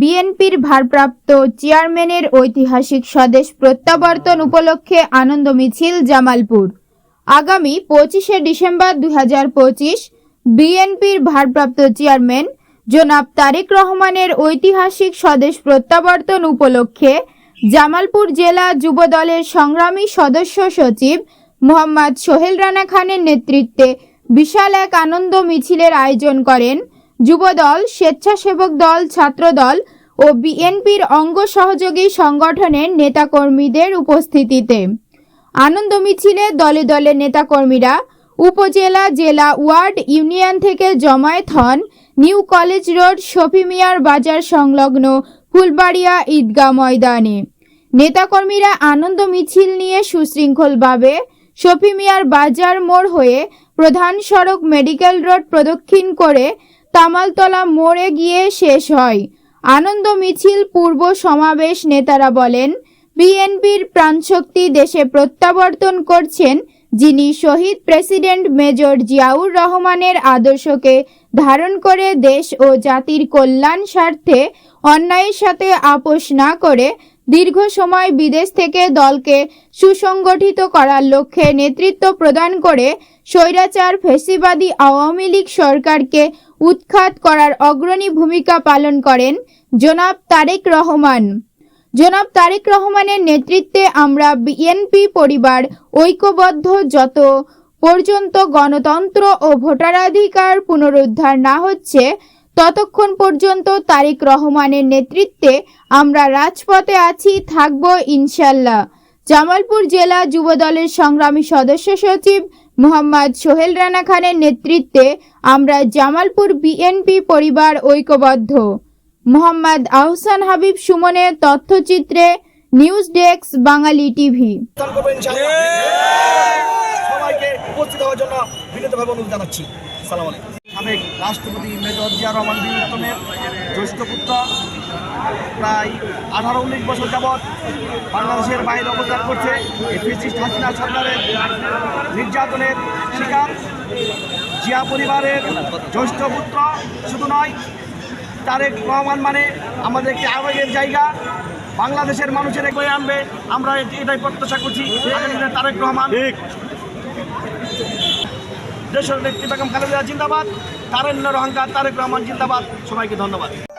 বিএনপির ভারপ্রাপ্ত চেয়ারম্যানের ঐতিহাসিক স্বদেশ প্রত্যাবর্তন উপলক্ষে আনন্দ মিছিল জামালপুর। আগামী পঁচিশে ডিসেম্বর দু হাজার পঁচিশ বিএনপির ভারপ্রাপ্ত চেয়ারম্যান জনাব তারেক রহমানের ঐতিহাসিক স্বদেশ প্রত্যাবর্তন উপলক্ষে জামালপুর জেলা যুবদলের সংগ্রামী সদস্য সচিব মোহাম্মদ সোহেল রানা খানের নেতৃত্বে বিশাল এক আনন্দ মিছিলের আয়োজন করেন যুবদল, স্বেচ্ছাসেবক দল, ছাত্রদল ও বিএনপির অঙ্গ সহযোগী সংগঠনের নেতাকর্মীদের উপস্থিতিতে আনন্দ মিছিলে দলে দলে নেতাকর্মীরা উপজেলা, জেলা ওয়ার্ড, ইউনিয়ন থেকে জমায়েত হন নিউ কলেজ রোড, শফি মিয়ার বাজার সংলগ্ন ফুলবাড়িয়া ঈদগাহ ময়দানে। নেতাকর্মীরা আনন্দ মিছিল নিয়ে সুশৃঙ্খলভাবে শফি মিয়ার বাজার মোড় হয়ে প্রধান সড়ক মেডিকেল রোড প্রদক্ষিণ করে তামালতলা মোড়ে গিয়ে শেষ হয়। আনন্দ মিছিল পূর্ব সমাবেশ নেতারা বলেন, বিএনপির প্রাণশক্তি দেশে প্রত্যাবর্তন করছেন যিনি শহীদ প্রেসিডেন্ট মেজর জিয়াউর রহমানের আদর্শকে ধারণ করে দেশ ও জাতির কল্যাণ স্বার্থে অন্যায়ের সাথে আপোষ না করে দীর্ঘ সময় বিদেশ থেকে দলকে সুসংগঠিত করার লক্ষ্যে নেতৃত্ব প্রদান করে স্বৈরাচার ফেসিবাদী আওয়ামী লীগ সরকারকে উৎখাত করার অগ্রণী ভূমিকা পালন করেন জনাব তারেক রহমান। জনাব তারেক রহমানের নেতৃত্বে আমরা বিএনপি পরিবার ঐক্যবদ্ধ যত পর্যন্ত গণতন্ত্র ও ভোটারাধিকার পুনরুদ্ধার না হচ্ছে ততক্ষণ পর্যন্ত তারেক রহমানের নেতৃত্বে আমরা রাজপথে আছি থাকব ইনশাল্লাহ জামালপুর জেলা যুবদলের সংগ্রামী সদস্য সচিব মোহাম্মদ সোহেল রানা খানের নেতৃত্বে আমরা জামালপুর বিএনপি পরিবার ঐক্যবদ্ধ। মোহাম্মদ আহসান হাবিব সুমনের তথ্যচিত্রে নিউজ ডেস্ক বাঙালি টিভি। সবাইকে উপস্থিত হওয়ার জন্য বিনীতভাবে অনুরোধ জানাচ্ছি। সালাম আলাইকুম। সাবেক রাষ্ট্রপতি মেজর জিয়া রহমান বিরুত্তমের জ্যৈষ্ঠ পুত্র, প্রায় আঠারো উনিশ বছর যাবৎ বাংলাদেশের বাইরে অবস্থান করছে। ফেসিস্ট হাসিনা সরকারের নির্যাতনের শিকার। জিয়া পরিবারের জ্যৈষ্ঠ পুত্র শুধু নয়, তারেক রহমান মানে আমাদের একটি আবেগের জায়গা। বাংলাদেশের মানুষের বয়ে আনবে। আমরা এটি- এটাই প্রত্যাশা করছি। তারেক রহমান দেশের নেত্রী বেগম খালেদা জিন্দাবাদ তারেন্দ্র অহংকার তারেক রহমান জিন্দাবাদ। সবাইকে ধন্যবাদ।